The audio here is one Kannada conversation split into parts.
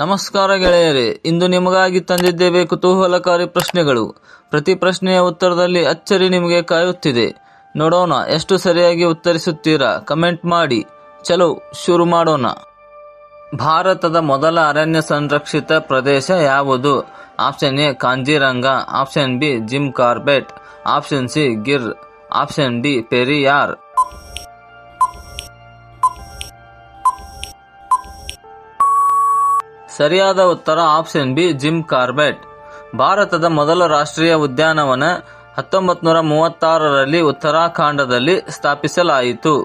ನಮಸ್ಕಾರ ಗೆಳೆಯರೇ, ಇಂದು ನಿಮಗಾಗಿ ತಂದಿದ್ದೇವೆ ಕುತೂಹಲಕಾರಿ ಪ್ರಶ್ನೆಗಳು. ಪ್ರತಿ ಪ್ರಶ್ನೆಯ ಉತ್ತರದಲ್ಲಿ ಅಚ್ಚರಿ ನಿಮಗೆ ಕಾಯುತ್ತಿದೆ. ನೋಡೋಣ, ಎಷ್ಟು ಸರಿಯಾಗಿ ಉತ್ತರಿಸುತ್ತೀರಾ? ಕಮೆಂಟ್ ಮಾಡಿ. ಚಲೋ, ಶುರು ಮಾಡೋಣ. ಭಾರತದ ಮೊದಲ ಅರಣ್ಯ ಸಂರಕ್ಷಿತ ಪ್ರದೇಶ ಯಾವುದು? Option A, Kaziranga. Option B, Jim Corbett. Option C, Gir. Option D, Periyar. ಸರಿಯಾದ ಉತ್ತರ ಆಪ್ಷನ್ ಬಿ, ಜಿಮ್ ಕಾರ್ಬೆಟ್. ಭಾರತದ ಮೊದಲ ರಾಷ್ಟ್ರೀಯ ಉದ್ಯಾನವನ ಹತ್ತೊಂಬತ್ತು ನೂರ ಮೂವತ್ತಾರರಲ್ಲಿ ಉತ್ತರಾಖಂಡದಲ್ಲಿ ಸ್ಥಾಪಿಸಲಾಯಿತು.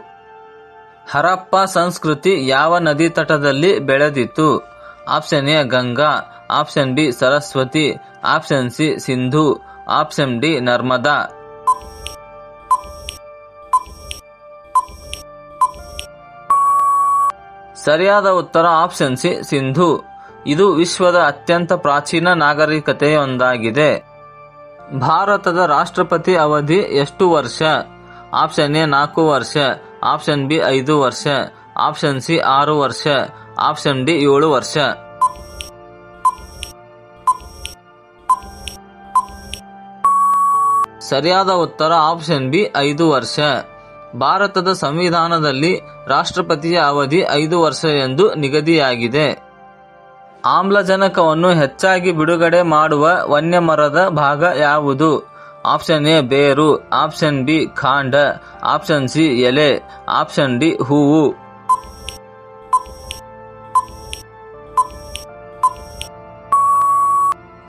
ಹರಪ್ಪ ಸಂಸ್ಕೃತಿ ಯಾವ ನದಿ ತಟದಲ್ಲಿ ಬೆಳೆದಿತ್ತು? Option A, Ganga. Option B, Saraswati. Option C, Sindhu. Option D, Narmada. ಸರಿಯಾದ ಉತ್ತರ ಆಪ್ಷನ್ ಸಿ, ಸಿಂಧು. ಇದು ವಿಶ್ವದ ಅತ್ಯಂತ ಪ್ರಾಚೀನ ನಾಗರಿಕತೆಯೊಂದಾಗಿದೆ. ಭಾರತದ ರಾಷ್ಟ್ರಪತಿ ಅವಧಿ ಎಷ್ಟು ವರ್ಷ? ಆಪ್ಷನ್ ಎ ನಾಲ್ಕು ವರ್ಷ, ಆಪ್ಷನ್ ಬಿ ಐದು ವರ್ಷ, ಆಪ್ಷನ್ ಸಿ ಆರು ವರ್ಷ, ಆಪ್ಷನ್ ಡಿ ಏಳು ವರ್ಷ. ಸರಿಯಾದ ಉತ್ತರ ಆಪ್ಷನ್ ಬಿ ಐದು ವರ್ಷ. ಭಾರತದ ಸಂವಿಧಾನದಲ್ಲಿ ರಾಷ್ಟ್ರಪತಿಯ ಅವಧಿ ಐದು ವರ್ಷ ಎಂದು ನಿಗದಿಯಾಗಿದೆ. ಆಮ್ಲಜನಕವನ್ನು ಹೆಚ್ಚಾಗಿ ಬಿಡುಗಡೆ ಮಾಡುವ ವನ್ಯಮರದ ಭಾಗ ಯಾವುದು? ಆಪ್ಷನ್ ಎ, ಬೇರು. ಆಪ್ಷನ್ ಬಿ, ಕಾಂಡ. ಆಪ್ಷನ್ ಸಿ, ಎಲೆ. ಆಪ್ಷನ್ ಡಿ, ಹೂವು.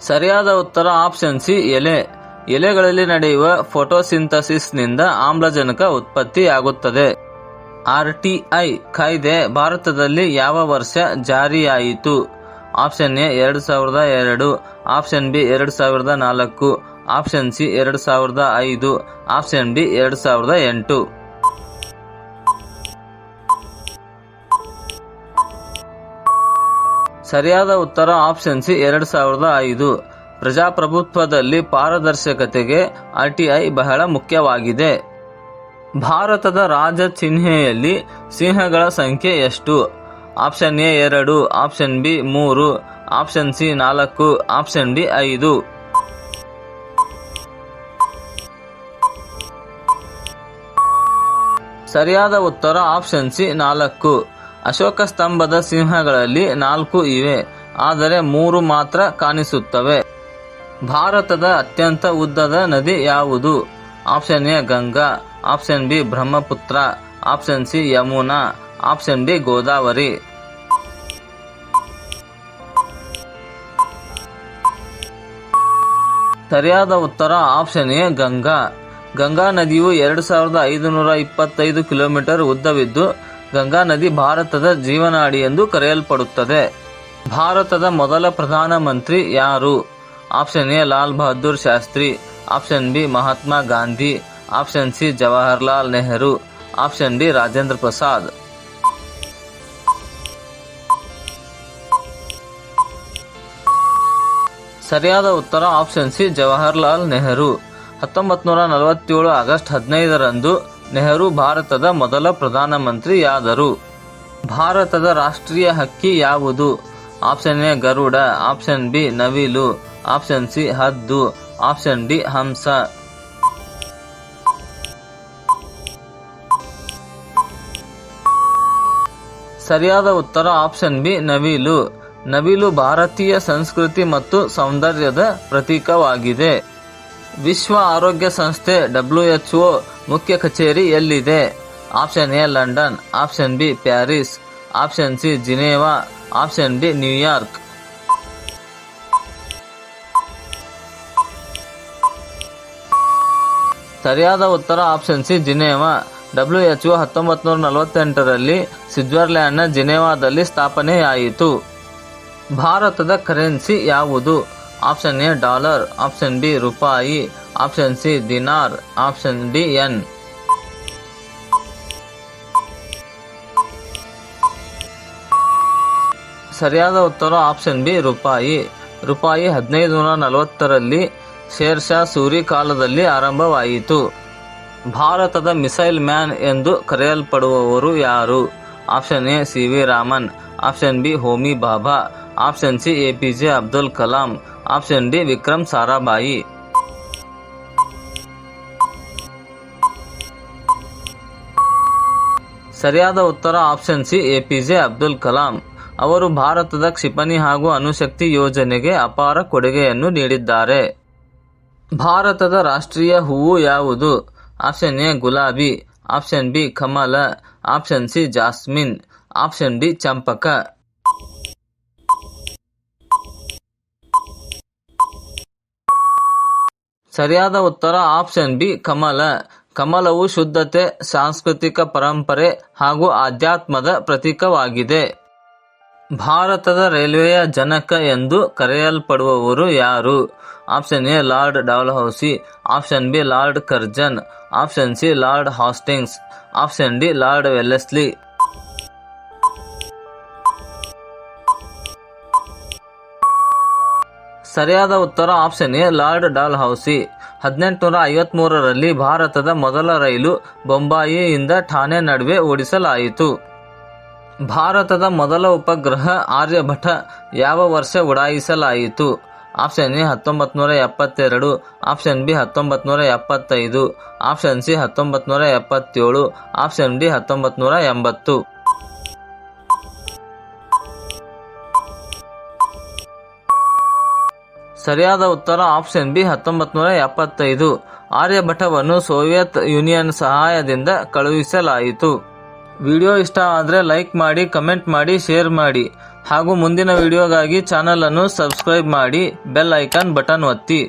ಸರಿಯಾದ ಉತ್ತರ ಆಪ್ಷನ್ ಸಿ, ಎಲೆ. ಎಲೆಗಳಲ್ಲಿ ನಡೆಯುವ ಫೋಟೋಸಿಂಥಸಿಸ್ನಿಂದ ಆಮ್ಲಜನಕ ಉತ್ಪತ್ತಿಯಾಗುತ್ತದೆ. ಆರ್ಟಿಐ ಕಾಯ್ದೆ. ಭಾರತದಲ್ಲಿ ಯಾವ ವರ್ಷ ಜಾರಿಯಾಯಿತು? ಆಪ್ಷನ್ ಎ ಎರಡು ಸಾವಿರದ ಎರಡು, ಆಪ್ಷನ್ ಬಿ ಎರಡು ಸಾವಿರದ ನಾಲ್ಕು, ಆಪ್ಷನ್ ಸಿ ಎರಡು ಸಾವಿರದ ಐದು, ಆಪ್ಷನ್ ಡಿ ಎರಡು ಸಾವಿರದ ಎಂಟು. ಸರಿಯಾದ ಉತ್ತರ ಆಪ್ಷನ್ ಸಿ ಎರಡು ಸಾವಿರದ ಐದು. ಪ್ರಜಾಪ್ರಭುತ್ವದಲ್ಲಿ ಪಾರದರ್ಶಕತೆಗೆ ಆರ್ಟಿಐ ಬಹಳ ಮುಖ್ಯವಾಗಿದೆ. ಭಾರತದ ರಾಜ ಚಿಹ್ನೆಯಲ್ಲಿ ಸಿಂಹಗಳ ಸಂಖ್ಯೆ ಎಷ್ಟು? ಆಪ್ಷನ್ ಎ ಎರಡು, ಆಪ್ಷನ್ ಬಿ ಮೂರು, ಆಪ್ಷನ್ ಸಿ ನಾಲ್ಕು, ಆಪ್ಷನ್ ಡಿ ಐದು. ಸರಿಯಾದ ಉತ್ತರ ಆಪ್ಷನ್ ಸಿ ನಾಲ್ಕು. ಅಶೋಕ ಸ್ತಂಭದ ಸಿಂಹಗಳಲ್ಲಿ ನಾಲ್ಕು ಇವೆ, ಆದರೆ ಮೂರು ಮಾತ್ರ ಕಾಣಿಸುತ್ತವೆ. ಭಾರತದ ಅತ್ಯಂತ ಉದ್ದದ ನದಿ ಯಾವುದು? Option A Ganga, option B Brahmaputra, option C Yamuna. Option D Godavari. ಸರಿಯಾದ ಉತ್ತರ ಆಪ್ಷನ್ ಎ, ಗಂಗಾ. ಗಂಗಾ ನದಿಯು ಎರಡು ಸಾವಿರದ ಐದುನೂರ ಇಪ್ಪತ್ತೈದು ಕಿಲೋಮೀಟರ್ ಉದ್ದವಿದ್ದು, ಗಂಗಾ ನದಿ ಭಾರತದ ಜೀವನಾಡಿ ಎಂದು ಕರೆಯಲ್ಪಡುತ್ತದೆ. ಭಾರತದ ಮೊದಲ ಪ್ರಧಾನಮಂತ್ರಿ ಯಾರು? Option A, Lal Bahadur Shastri. Option B, Mahatma Gandhi. Option C, Jawaharlal Nehru. Option D, Rajendra Prasad. ಸರಿಯಾದ ಉತ್ತರ ಆಪ್ಷನ್ ಸಿ, ಜವಾಹರ್ಲಾಲ್ ನೆಹರು. ಹತ್ತೊಂಬತ್ತು ನೂರ ನಲವತ್ತೇಳು ಆಗಸ್ಟ್ ಹದಿನೈದರಂದು ನೆಹರು ಭಾರತದ ಮೊದಲ ಪ್ರಧಾನಮಂತ್ರಿಯಾದರು. ಭಾರತದ ರಾಷ್ಟ್ರೀಯ ಹಕ್ಕಿ ಯಾವುದು? ಆಪ್ಷನ್ ಎ, ಗರುಡ. ಆಪ್ಷನ್ ಬಿ, ನವಿಲು. ಆಪ್ಷನ್ ಸಿ, ಹದ್ದು. ಆಪ್ಷನ್ ಡಿ, ಹಂಸ. ಸರಿಯಾದ ಉತ್ತರ ಆಪ್ಷನ್ ಬಿ, ನವಿಲು. ನವಿಲು ಭಾರತೀಯ ಸಂಸ್ಕೃತಿ ಮತ್ತು ಸೌಂದರ್ಯದ ಪ್ರತೀಕವಾಗಿದೆ. ವಿಶ್ವ ಆರೋಗ್ಯ ಸಂಸ್ಥೆ ಡಬ್ಲ್ಯೂಎಚ್ಒ ಮುಖ್ಯ ಕಚೇರಿ ಎಲ್ಲಿದೆ? Option A, London. Option B, Paris. Option C, Geneva. Option D, New York. ಸರಿಯಾದ ಉತ್ತರ ಆಪ್ಷನ್ ಸಿ, ಜಿನೇವಾ. ಡಬ್ಲ್ಯೂಎಚ್ಒ ಹತ್ತೊಂಬತ್ತು ನೂರ ನಲವತ್ತೆಂಟರಲ್ಲಿ ಸ್ವಿಟ್ಜರ್ಲ್ಯಾಂಡ್ನ ಜಿನೇವಾದಲ್ಲಿ ಸ್ಥಾಪನೆಯಾಯಿತು. ಭಾರತದ ಕರೆನ್ಸಿ ಯಾವುದು? Option A, dollar. Option B, ರೂಪಾಯಿ. Option C, ದಿನಾರ್. Option D, yen. ಸರಿಯಾದ ಉತ್ತರ ಆಪ್ಷನ್ ಬಿ, ರೂಪಾಯಿ. ರೂಪಾಯಿ ಹದಿನೈದು ನೂರ ನಲವತ್ತರಲ್ಲಿ ಶೇರ್ಷಾ ಸೂರಿ ಕಾಲದಲ್ಲಿ ಆರಂಭವಾಯಿತು. ಭಾರತದ ಮಿಸೈಲ್ ಮ್ಯಾನ್ ಎಂದು ಕರೆಯಲ್ಪಡುವವರು ಯಾರು? Option A, C V Raman. Option B, Homi Bhabha. Option C APJ Abdul Kalam option D Vikram Sarabhai ಸರಿಯಾದ ಉತ್ತರ option C APJ Abdul Kalam ಅವರು ಭಾರತದ ಕ್ಷಿಪಣಿ ಹಾಗೂ ಅಣುಶಕ್ತಿ ಯೋಜನೆಗೆ ಅಪಾರ ಕೊಡುಗೆಯನ್ನು ನೀಡಿದ್ದಾರೆ. ಭಾರತದ ರಾಷ್ಟ್ರೀಯ ಹೂವು ಯಾವುದು? ಆಪ್ಷನ್ ಎ ಗುಲಾಬಿ. ಆಪ್ಷನ್ ಬಿ ಕಮಲ. Option C jasmine. Option D ಚಂಪಕ. ಸರಿಯಾದ ಉತ್ತರ ಆಪ್ಷನ್ ಬಿ, ಕಮಲ. ಕಮಲವು ಶುದ್ಧತೆ, ಸಾಂಸ್ಕೃತಿಕ ಪರಂಪರೆ ಹಾಗೂ ಆಧ್ಯಾತ್ಮದ ಪ್ರತೀಕವಾಗಿದೆ. ಭಾರತದ ರೈಲ್ವೆಯ ಜನಕ ಎಂದು ಕರೆಯಲ್ಪಡುವವರು ಯಾರು? Option A, Lord Dalhousie. Option B, Lord Curzon. Option C, Lord Hastings. Option D, Lord Wellesley. ಸರಿಯಾದ ಉತ್ತರ option A, Lord Dalhousie ಹದಿನೆಂಟುನೂರ ಐವತ್ಮೂರರಲ್ಲಿ ಭಾರತದ ಮೊದಲ ರೈಲು ಬೊಂಬಾಯಿಯಿಂದ ಠಾಣೆ ನಡುವೆ ಓಡಿಸಲಾಯಿತು. ಭಾರತದ ಮೊದಲ ಉಪಗ್ರಹ ಆರ್ಯಭಟ ಯಾವ ವರ್ಷ ಉಡಾಯಿಸಲಾಯಿತು? ಆಪ್ಷನ್ ಎ ಹತ್ತೊಂಬತ್ತು ನೂರ ಎಪ್ಪತ್ತೆರಡು ಆಪ್ಷನ್ ಬಿ ಹತ್ತೊಂಬತ್ತು ನೂರ ಎಪ್ಪತ್ತೈದು ಆಪ್ಷನ್ ಸಿ ಹತ್ತೊಂಬತ್ತು ನೂರ ಎಪ್ಪತ್ತೇಳು ಆಪ್ಷನ್ ಡಿ ಹತ್ತೊಂಬತ್ತು ನೂರ ಎಂಬತ್ತು ಸರಿಯಾದ ಉತ್ತರ ಆಪ್ಷನ್ ಬಿ ಹತ್ತೊಂಬತ್ತು ನೂರ ಎಪ್ಪತ್ತೈದು ಆರ್ಯಭಟವನ್ನು ಸೋವಿಯತ್ ಯೂನಿಯನ್ ಸಹಾಯದಿಂದ ಕಳುಹಿಸಲಾಯಿತು. ವಿಡಿಯೋ ಇಷ್ಟ ಆದರೆ ಲೈಕ್ ಮಾಡಿ, ಕಮೆಂಟ್ ಮಾಡಿ, ಶೇರ್ ಮಾಡಿ. ಹಾಗೂ ಮುಂದಿನ ವಿಡಿಯೋಗಾಗಿ ಚಾನಲನ್ನು ಸಬ್ಸ್ಕ್ರೈಬ್ ಮಾಡಿ, ಬೆಲ್ ಐಕಾನ್ ಬಟನ್ ಒತ್ತಿ.